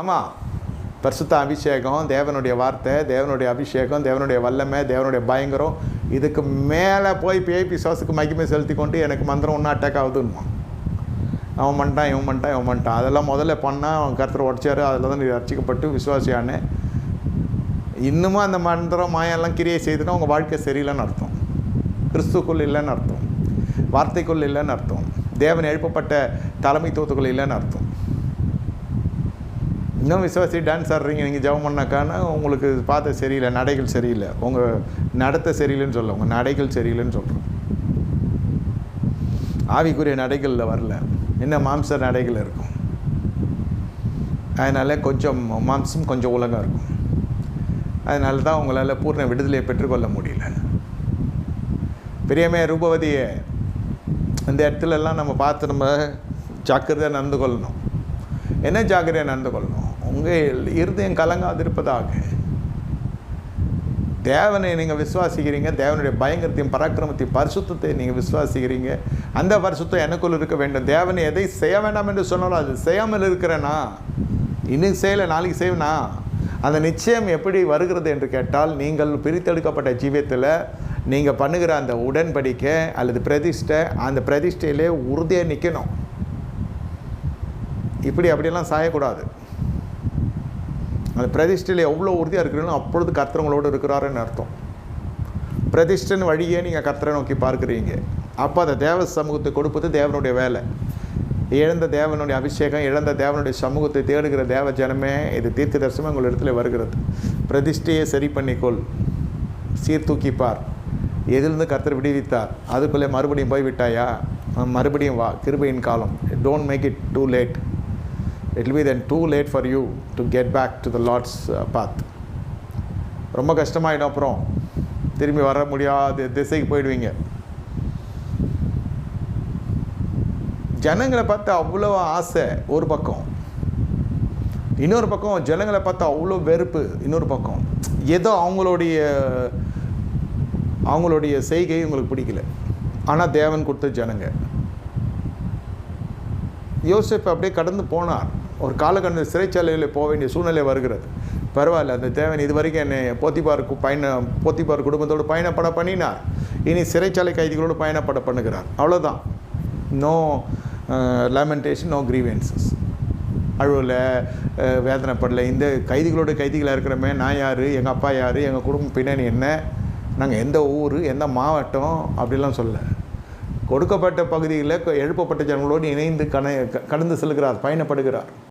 ஆமாம் பரிசுத்த அபிஷேகம் தேவனுடைய வார்த்தை தேவனுடைய அபிஷேகம் தேவனுடைய வல்லமை தேவனுடைய பயங்கரம். இதுக்கு மேலே போய் பேய் சுவாசுக்கு மகிமை செலுத்தி கொண்டு எனக்கு மந்திரம் ஒன்றும் அட்டாக் ஆகுதுன்னு அவன் பண்ணிட்டான் இவன் பண்ணிட்டான் இவன் பண்ணிட்டான். அதெல்லாம் முதல்ல பண்ணால் அவன் கருத்தர் உடச்சாரு அதில் தான் நீ ரட்சிக்கப்பட்டு விசுவாசியானே. இன்னமும் அந்த மந்திரம் மாயெல்லாம் கிரியை செய்துனா உங்கள் வாழ்க்கை சரியில்லைன்னு அர்த்தம். கிறிஸ்துக்குள் இல்லைன்னு அர்த்தம். வார்த்தைக்குள் இல்லைன்னு அர்த்தம். தேவன் எழுப்பப்பட்ட தலைமைத்துவத்துக்குள் இல்லைன்னு அர்த்தம். இன்னும் விசுவாசி டான்ஸ் ஆடுறீங்க நீங்கள் ஜெபம் பண்ணாக்கானா உங்களுக்கு பார்த்த சரியில்லை நடைகள் சரியில்லை. உங்கள் நடத்த சரியில்லைன்னு சொல்ல உங்கள் நடைகள் சரியில்லைன்னு சொல்கிறோம் ஆவிக்குரிய நடைகளில் வரல. என்ன மாம்ச நடைகள் இருக்கும். அதனால் கொஞ்சம் மாம்சம் கொஞ்சம் உலகம் இருக்கும். அதனால தான் உங்களால் பூர்ண விடுதலையை பெற்றுக்கொள்ள முடியல. பெரியமே ரூபவதியை இந்த இடத்துலலாம் நம்ம பார்த்து நம்ம ஜாக்கிரதையாக நடந்து கொள்ளணும். என்ன ஜாக்கிரதையாக நடந்து கொள்ளணும்? உங்கள் இருதயம் கலங்காதிருப்பதாக. தேவனை நீங்கள் விசுவாசிக்கிறீங்க தேவனுடைய பயங்கரத்தையும் பராக்கிரமத்தையும் பரிசுத்தத்தை நீங்கள் விசுவாசிக்கிறீங்க. அந்த பரிசுத்தம் எனக்குள் இருக்க வேண்டும். தேவனை எதை செய்ய வேண்டாம் என்று சொன்னாலும் அது செய்யாமல் இருக்கிறேனா? இன்னைக்கு செய்யலை நாளைக்கு செய்வேனா? அந்த நிச்சயம் எப்படி வருகிறது என்று கேட்டால் நீங்கள் பிரித்தெடுக்கப்பட்ட ஜீவியத்தில் நீங்கள் பண்ணுகிற அந்த உடன்படிக்கை அல்லது பிரதிஷ்டை அந்த பிரதிஷ்டையிலே உறுதியாக நிற்கணும். இப்படி அப்படியெல்லாம் சாயக்கூடாது. அந்த பிரதிஷ்டையில் எவ்வளோ உறுதியாக இருக்கிறீங்களோ அப்பொழுது கர்த்தவங்களோடு இருக்கிறாருன்னு அர்த்தம். பிரதிஷ்டன் வழியே நீங்கள் கர்த்தரை நோக்கி பார்க்குறீங்க. அப்போ அந்த தேவ சமூகத்தை கொடுப்பது தேவனுடைய வேலை. இழந்த தேவனுடைய அபிஷேகம் இழந்த தேவனுடைய சமூகத்தை தேடுகிற தேவ ஜனமே இது தீர்த்த தரிசனம் உங்கள் இடத்துல வருகிறது. பிரதிஷ்டையை சரி பண்ணிக்கொள். சீர்தூக்கிப்பார். எதிலிருந்து கர்த்தர் விடுவித்தார்? அதுக்குள்ளே மறுபடியும் போய் விட்டாயா மறுபடியும் வா கிருபையின் காலம். Don't make it too late it be then too late for you to get back to the lord's path ரொம்ப கஷ்டமாயிடும் அப்புறம். திரும்பி வர முடியாத திசைக்கு போயிடுவீங்க. ஜனங்களை பார்த்து அவ்வளோ ஆசை ஒரு பக்கம். இன்னொரு பக்கம் ஜனங்களை பார்த்து அவ்வளோ வெறுப்பு இன்னொரு பக்கம். ஏதோ அவங்களுடைய அவங்களுடைய செய்கை உங்களுக்கு பிடிக்கல. ஆனால் தேவன் கொடுத்த ஜனங்க. யோசிப் அப்படியே கடந்து போனார். ஒரு காலகட்ட சிறைச்சாலையில் போக வேண்டிய சூழ்நிலை வருகிறது. பரவாயில்ல அந்த தேவன் இது வரைக்கும் என்னை போத்திபாருக்கு பயண போத்திபார் குடும்பத்தோடு பயணப்பட பண்ணினார். இனி சிறைச்சாலை கைதிகளோடு பயணப்பட பண்ணுகிறார். அவ்வளோதான் நோ லேமெண்டேஷன் நோ கிரீவன்சஸ் அழுவல uh, வேதனைப்படலை. இந்த கைதிகளோட கைதிகளாக இருக்கிறமே நான் யார் எங்கள் அப்பா யார் எங்கள் குடும்ப பின்னணி என்ன? நாங்கள் எந்த ஊர் எந்த மாவட்டம்? அப்படிலாம் சொல்ல கொடுக்கப்பட்ட பகுதியில் எழுப்பப்பட்ட ஜனங்களோடு இணைந்து கண கடந்து செல்கிறார் பயணப்படுகிறார்.